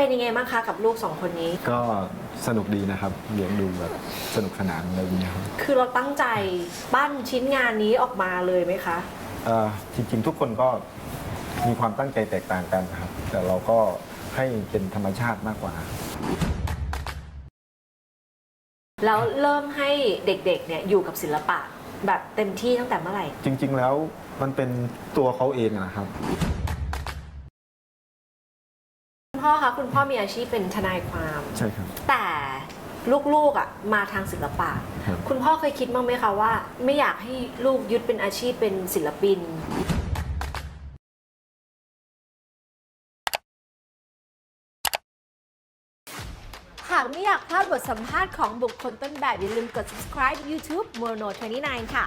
เป็นยังไงบ้างคะกับลูกสองคนนี้ ก็สนุกดีนะครับเลี้ยงดูแบบสนุกสนานอะไรอย่างเงี้ยครับคือเราตั้งใจปั้นชิ้นงานนี้ออกมาเลยไหมคะ เอ่อจริงๆทุกคนก็มีความตั้งใจแตกต่างกันนะครับ แต่เราก็ให้เป็นธรรมชาติมากกว่า แล้วเริ่มให้เด็กๆเนี่ยอยู่กับศิลปะแบบเต็มที่ตั้งแต่เมื่อไหร่ จริงๆแล้วมันเป็นตัวเขาเองนะครับคุณ พ่อคะคุณพ่อมีอาชีพเป็นทนายความ ใช่ครับ แต่ลูกๆอะมาทางศิลปะ ครับ คุณพ่อเคยคิดบ้างไหมคะว่า ไม่อยากให้ลูกยึดเป็นอาชีพเป็นศิลปิน หากไม่อยากพลาดบทสัมภาษณ์ของบุคคลต้นแบบอย่าลืมกด subscribe YouTube Mono 29 ค่ะ